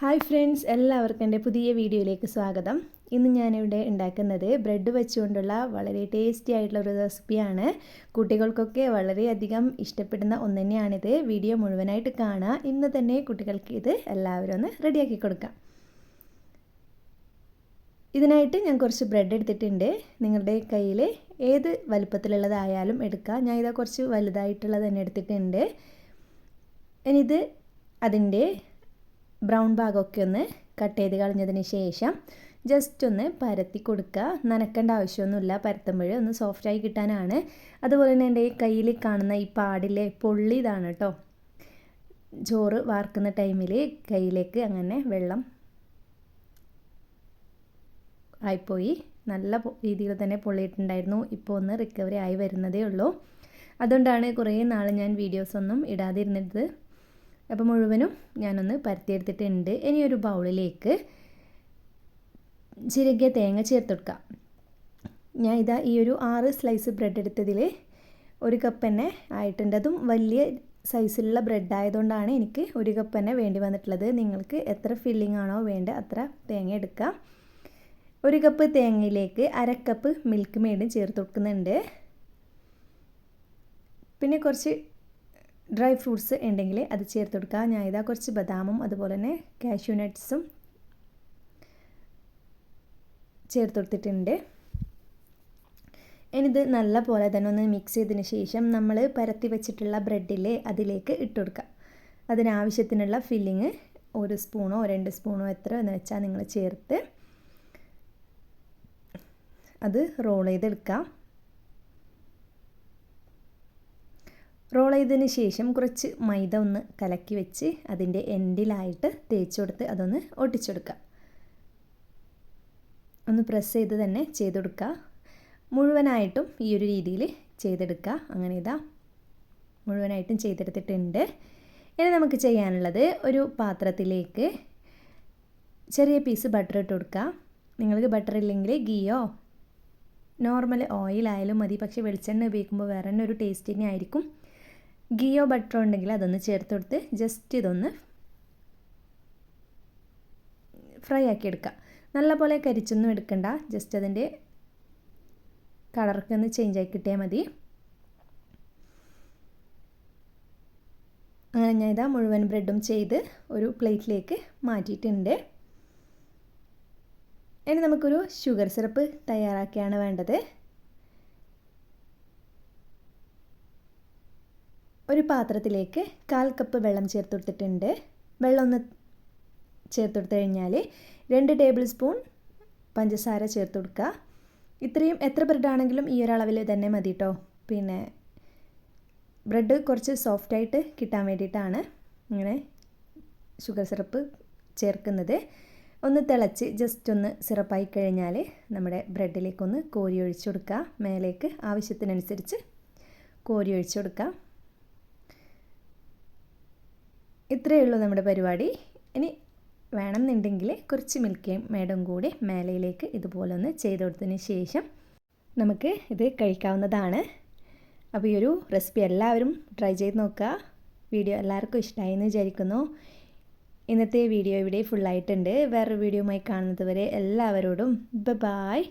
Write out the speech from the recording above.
Hi friends എല്ലാവർക്കും എന്റെ പുതിയ വീഡിയോയിലേക്ക് സ്വാഗതം. ഇന്ന് ഞാനിവിടെ ഉണ്ടാക്കുന്നത് ബ്രെഡ് വെച്ചുകൊണ്ടുള്ള വളരെ ടേസ്റ്റി ആയിട്ടുള്ള ഒരു റെസിപ്പിയാണ് കുട്ടികൾക്കൊക്കെ വളരെയധികം ഇഷ്ടപ്പെടുന്ന ഒന്ന് തന്നെയാണിത് വീഡിയോ മുഴുവനായിട്ട് കാണുക ഇന്ന് തന്നെ കുട്ടികൾക്ക് ഇത് എല്ലാവരും ഒന്ന് റെഡിയാക്കി കൊടുക്കാം. ഇതിനായിട്ട് ഞാൻ കുറച്ച് ബ്രെഡ് എടുത്തിട്ടുണ്ട്. നിങ്ങളുടെ കയ്യിൽ ഏത് വലുപ്പത്തിലുള്ളതായാലും എടുക്കാം. ഞാൻ ഇതാ കുറച്ച് വലുതായിട്ടുള്ളത് തന്നെ എടുത്തിട്ടുണ്ട്. ഇനിയിത് അതിന്റെ ബ്രൗൺ ഭാഗമൊക്കെ ഒന്ന് കട്ട് ചെയ്ത് കളഞ്ഞതിന് ശേഷം ജസ്റ്റ് ഒന്ന് പരത്തി കൊടുക്കുക. നനക്കേണ്ട ആവശ്യമൊന്നുമില്ല. പരത്തുമ്പോൾ ഒന്ന് സോഫ്റ്റായി കിട്ടാനാണ്. അതുപോലെ തന്നെ എന്റെ കയ്യിൽ കാണുന്ന ഈ പാടിലെ പൊള്ളി ഇതാണ് കേട്ടോ. ചോറ് വാർക്കുന്ന ടൈമിൽ കയ്യിലേക്ക് അങ്ങനെ വെള്ളം ആയിപ്പോയി. നല്ല രീതിയിൽ തന്നെ പൊള്ളിയിട്ടുണ്ടായിരുന്നു. ഇപ്പോൾ ഒന്ന് റിക്കവറി ആയി വരുന്നതേ ഉള്ളൂ. അതുകൊണ്ടാണ് കുറേ നാൾ ഞാൻ വീഡിയോസൊന്നും ഇടാതിരുന്നത്. അപ്പോൾ മുഴുവനും ഞാനൊന്ന് പരത്തിയെടുത്തിട്ടുണ്ട്. ഇനി ഒരു ബൗളിലേക്ക് ചിരകിയ തേങ്ങ ചേർത്തെടുക്കാം ഞാൻ ഇതാ ഈ ഒരു ആറ് സ്ലൈസ് ബ്രെഡ് എടുത്തതിൽ ഒരു കപ്പ് തന്നെ ആയിട്ടുണ്ട്. അതും വലിയ സൈസിലുള്ള ബ്രെഡ് ആയതുകൊണ്ടാണ് എനിക്ക് ഒരു കപ്പ് തന്നെ വേണ്ടി വന്നിട്ടുള്ളത്. നിങ്ങൾക്ക് എത്ര ഫില്ലിംഗ് ആണോ വേണ്ടത് അത്ര തേങ്ങ എടുക്കാം. ഒരു കപ്പ് തേങ്ങയിലേക്ക് അര കപ്പ് മിൽക്ക് മെയ്ഡും ചേർത്ത് കൊടുക്കുന്നുണ്ട്. പിന്നെ കുറച്ച് ഡ്രൈ ഫ്രൂട്ട്സ് ഉണ്ടെങ്കിൽ അത് ചേർത്ത് കൊടുക്കുക. ഞാൻ ഇതാ കുറച്ച് ബദാമും അതുപോലെ തന്നെ കാഷ്യൂ നട്ട്സും ചേർത്ത് കൊടുത്തിട്ടുണ്ട്. ഇനിയിത് നല്ല പോലെ തന്നെ ഒന്ന് മിക്സ് ചെയ്തതിന് ശേഷം നമ്മൾ പരത്തി വെച്ചിട്ടുള്ള ബ്രെഡിൽ അതിലേക്ക് ഇട്ട് കൊടുക്കുക. അതിനാവശ്യത്തിനുള്ള ഫില്ലിങ് ഒരു സ്പൂണോ രണ്ട് സ്പൂണോ എത്ര എന്ന് വെച്ചാൽ നിങ്ങൾ ചേർത്ത് അത് റോൾ ചെയ്തെടുക്കാം റോൾ ചെയ്തതിന് ശേഷം കുറച്ച് മൈദ ഒന്ന് കലക്കി വെച്ച് അതിന്റെ എൻഡിലായിട്ട് തേച്ച് കൊടുത്ത് അതൊന്ന് ഒട്ടിച്ചെടുക്കുക. ഒന്ന് പ്രസ് ചെയ്ത് തന്നെ ചെയ്ത് കൊടുക്കുക മുഴുവനായിട്ടും ഈ ഒരു രീതിയിൽ ചെയ്തെടുക്കുക. അങ്ങനെ ഇതാ മുഴുവനായിട്ടും ചെയ്തെടുത്തിട്ടുണ്ട്. ഇനി നമുക്ക് ചെയ്യാനുള്ളത് ഒരു പാത്രത്തിലേക്ക് ചെറിയ പീസ് ബട്ടർ ഇട്ട് കൊടുക്കുക. നിങ്ങൾക്ക് ബട്ടർ ഇല്ലെങ്കിൽ ഗീയോ നോർമൽ ഓയിലായാലും മതി. പക്ഷേ വെളിച്ചെണ്ണ ഉപയോഗിക്കുമ്പോൾ വേറെ തന്നെ ഒരു ടേസ്റ്റ് തന്നെ ആയിരിക്കും ഗിയോ ബട്ടർ ഉണ്ടെങ്കിൽ അതൊന്ന് ചേർത്ത് കൊടുത്ത് ജസ്റ്റ് ഇതൊന്ന് ഫ്രൈ ആക്കി എടുക്കുക നല്ലപോലെ കരിച്ചൊന്നും എടുക്കണ്ട. ജസ്റ്റ് അതിന്റെ കളറൊക്കെ ഒന്ന് ചേഞ്ച് ആയി കിട്ടിയാൽ മതി. അങ്ങനെ ഞാൻ ഇതാ മുഴുവൻ ബ്രെഡും ചെയ്ത് ഒരു പ്ലേറ്റിലേക്ക് മാറ്റിയിട്ടുണ്ട്. ഇനി നമുക്കൊരു ഷുഗർ സിറപ്പ് തയ്യാറാക്കിയാണ് വേണ്ടത്. ഒരു പാത്രത്തിലേക്ക് കാൽ കപ്പ് വെള്ളം ചേർത്തെടുത്തിട്ടുണ്ട്. വെള്ളം ഒന്ന് ചേർത്തെടുത്തു കഴിഞ്ഞാൽ രണ്ട് ടേബിൾ സ്പൂൺ പഞ്ചസാര ചേർത്ത് കൊടുക്കുക ഇത്രയും എത്ര ബ്രെഡ് ആണെങ്കിലും ഈ ഒരളവിൽ തന്നെ മതി കേട്ടോ പിന്നെ ബ്രെഡ് കുറച്ച് സോഫ്റ്റായിട്ട് കിട്ടാൻ വേണ്ടിയിട്ടാണ് ഇങ്ങനെ ഷുഗർ സിറപ്പ് ചേർക്കുന്നത്. ഒന്ന് തിളച്ച് ജസ്റ്റ് ഒന്ന് സിറപ്പായി കഴിഞ്ഞാൽ നമ്മുടെ ബ്രെഡിലേക്കൊന്ന് കോരി ഒഴിച്ചു കൊടുക്കുക. മേലേക്ക് ആവശ്യത്തിനനുസരിച്ച് കോരി ഒഴിച്ചു കൊടുക്കുക. ഇത്രയേ ഉള്ളൂ നമ്മുടെ പരിപാടി. ഇനി വേണമെന്നുണ്ടെങ്കിൽ കുറച്ച് മിൽക്ക് മേടം കൂടി മേലയിലേക്ക് ഇതുപോലെ ഒന്ന് ചെയ്ത് കൊടുത്തതിന് ശേഷം നമുക്ക് ഇത് കഴിക്കാവുന്നതാണ്. അപ്പോൾ ഈ ഒരു റെസിപ്പി എല്ലാവരും ട്രൈ ചെയ്ത് നോക്കുക. വീഡിയോ എല്ലാവർക്കും ഇഷ്ടമായി എന്ന് വിചാരിക്കുന്നു. ഇന്നത്തെ വീഡിയോ ഇവിടെ ഫുള്ളായിട്ടുണ്ട് വേറൊരു വീഡിയോയുമായി കാണുന്നത് വരെ എല്ലാവരോടും ബ ബായ്